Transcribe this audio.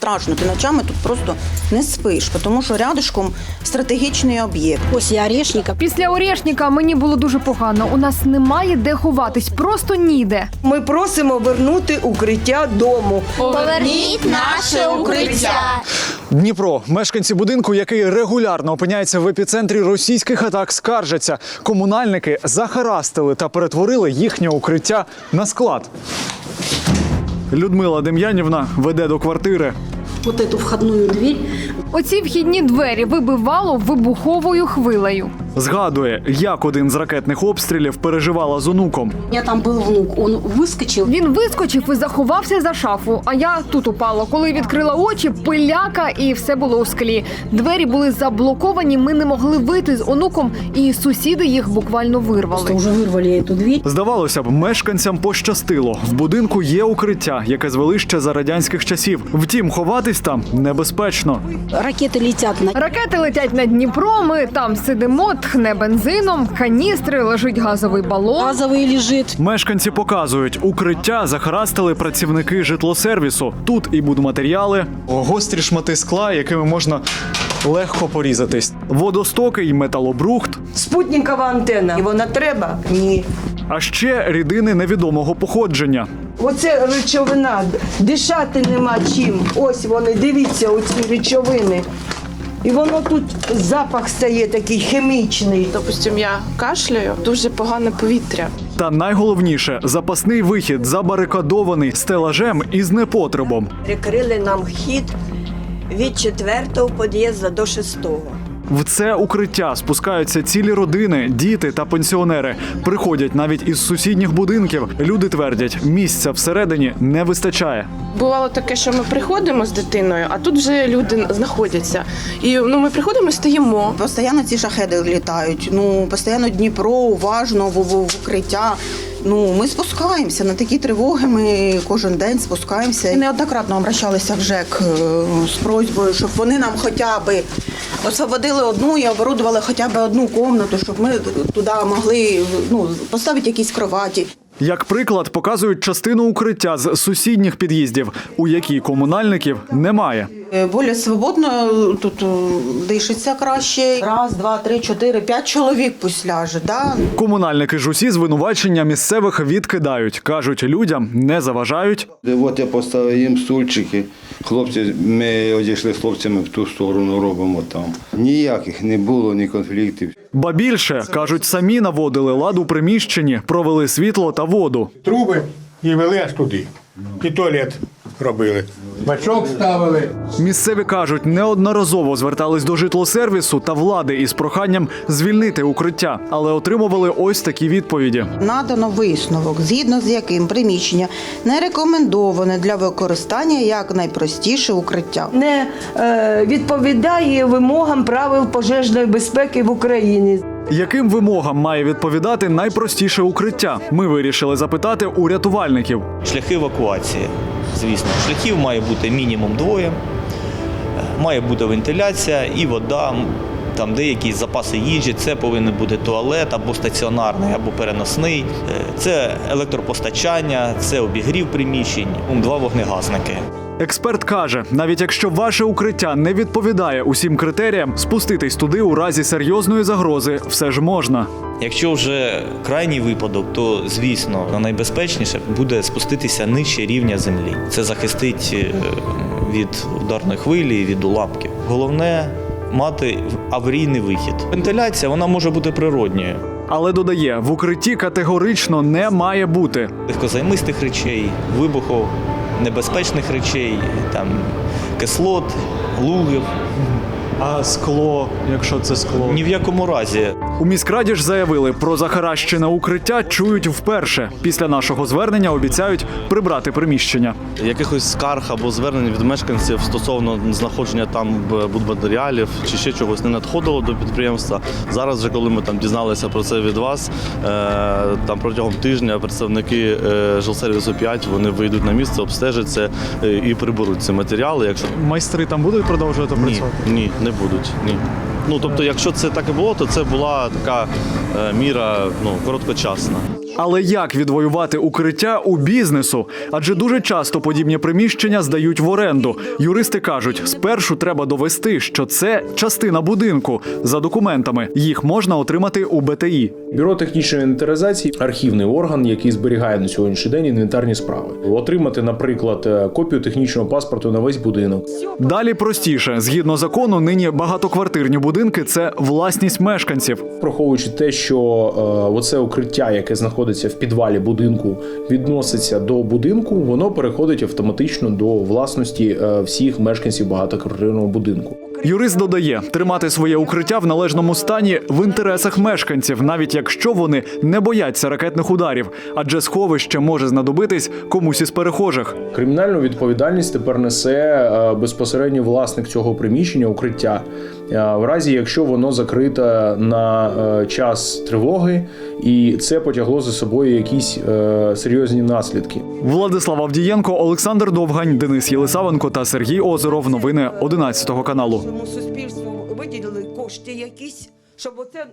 страшно. Ти ночами тут просто не спиш, тому що рядышком стратегічний об'єкт. После орешника Після Орешника мені було дуже погано. У нас немає де ховатись, просто ніде. Ми просимо вернути укриття дому. Поверніть наше укриття. Дніпро, мешканці будинку, який регулярно опиняється в епіцентрі російських атак, скаржаться. Комунальники захарастили та перетворили їхнє укриття на склад. Людмила Дем'янівна веде до квартири. вот эту входную дверь Оці вхідні двері вибивало вибуховою хвилею. Згадує, як один з ракетних обстрілів переживала з онуком. У меня там был внук, он выскочил. Він вискочив і заховався за шафу. А я тут упала. Коли відкрила очі, пиляка, і все було у склі. Двері були заблоковані. Ми не могли вийти з онуком, і сусіди їх буквально Просто вирвали. уже вырвали эту дверь. Здавалося б, мешканцям пощастило. В будинку є укриття, яке звели ще за радянських часів. Втім, ховатись там небезпечно. Ракеты летят на Ракети летять над Дніпро. Ми там сидимо, тхне бензином, каністри, лежить газовий балон. газовый лежит. Мешканці показують, укриття захарастили працівники житлосервісу. Тут і будматеріали, гострі шмати скла, якими можна легко порізатись. Водостоки й металобрухт, Спутникова антенна. І вона треба? Ні. а ще рідини невідомого походження. Оце речовина. Дишати нема чим. Ось вони, дивіться, оці речовини. І воно тут запах стає такий хімічний. Допустим, я кашляю, дуже погане повітря. Та найголовніше запасний вихід забарикадований стелажем із непотребом. Прикрили нам хід від четвертого під'їзду до шестого. В це укриття спускаються цілі родини, діти та пенсіонери. Приходять навіть із сусідніх будинків. Люди твердять, місця всередині не вистачає. Бувало таке, що ми приходимо з дитиною, а тут вже люди знаходяться. І ну ми приходимо і стоїмо. Постійно ці шахеди літають. Ну, постійно Дніпро, уважно в, в, в укриття. Ну, ми спускаємося на такі тривоги. Ми кожен день спускаємося. Неоднократно обращалися в ЖЕК е, з просьбою, щоб вони нам хоча б освободили одну і оборудували хоча б одну кімнату, щоб ми туди могли ну, поставити якісь кроваті. Як приклад, показують частину укриття з сусідніх під'їздів, у якій комунальників немає. Е, Більш свободно тут е, дишиться краще. Раз, два, три, чотири, п'ять чоловік пусть ляже. Да? Комунальники ж усі звинувачення місцевих відкидають. кажуть, людям не заважають. От я поставив їм стульчики. Хлопці, ми одійшли з хлопцями в ту сторону, робимо там. Ніяких не було, ні конфліктів. Ба більше кажуть, самі наводили лад у приміщенні, провели світло та воду. труби і вели аж туди. І туалет робили. Бачок ставили. Місцеві кажуть, неодноразово звертались до житлосервісу та влади із проханням звільнити укриття, але отримували ось такі відповіді. Надано висновок, згідно з яким приміщення не рекомендоване для використання як найпростіше укриття. Не е, відповідає вимогам правил пожежної безпеки в Україні. Яким вимогам має відповідати найпростіше укриття? Ми вирішили запитати у рятувальників. Шляхи евакуації. Звісно, шляхів має бути мінімум двоє, Е, має бути вентиляція і вода. Там деякі запаси їжі, це повинен бути туалет або стаціонарний, або переносний. Е, Це електропостачання, це обігрів приміщень, два вогнегасники. Експерт каже, навіть якщо ваше укриття не відповідає усім критеріям, спуститись туди у разі серйозної загрози все ж можна. Якщо вже крайній випадок, то звісно найбезпечніше буде спуститися нижче рівня землі. Це захистить е, від ударної хвилі, від уламків. Головне мати аварійний вихід. Вентиляція вона може бути природньою. Але додає, в укритті категорично не має бути. Легкозаймистих речей, вибухов, небезпечних речей, там кислот, лугів. А скло, якщо це скло, Ні в якому разі у міськраді ж заявили про захаращене укриття чують вперше. Після нашого звернення обіцяють прибрати приміщення. якихось скарг або звернень від мешканців стосовно знаходження там б- будматеріалів чи ще чогось не надходило до підприємства. Зараз, вже коли ми там дізналися про це від вас, е, там протягом тижня представники е, жилсервісу 5 вони вийдуть на місце, обстежать це е, і приберуть ці матеріали. Якщо Майстри там будуть продовжувати ні, працювати? ні, не будуть. Ні. Ну тобто, якщо це так і було, то це була така е, міра ну короткочасна. Але як відвоювати укриття у бізнесу? Адже дуже часто подібні приміщення здають в оренду. Юристи кажуть, спершу треба довести, що це частина будинку за документами. Їх можна отримати у БТІ. Бюро технічної інвентаризації архівний орган, який зберігає на сьогоднішній день інвентарні справи. Отримати, наприклад, е, копію технічного паспорту на весь будинок. Далі простіше, згідно закону, нині багатоквартирні будинки це власність мешканців. Враховуючи те, що е, оце укриття, яке знаходиться в підвалі будинку, відноситься до будинку, воно переходить автоматично до власності е, всіх мешканців багатоквартирного будинку. Юрист додає, тримати своє укриття в належному стані в інтересах мешканців, навіть якщо вони не бояться ракетних ударів, адже сховище може знадобитись комусь із перехожих. Кримінальну відповідальність тепер несе е, безпосередньо власник цього приміщення, укриття, в разі якщо воно закрите на е, час тривоги, і це потягло за собою якісь е, серйозні наслідки. Владислав Авдієнко, Олександр Довгань, Денис Єлисавенко та Сергій Озеров. Новини 11 каналу. Суспільству виділили кошти якісь, щоб оце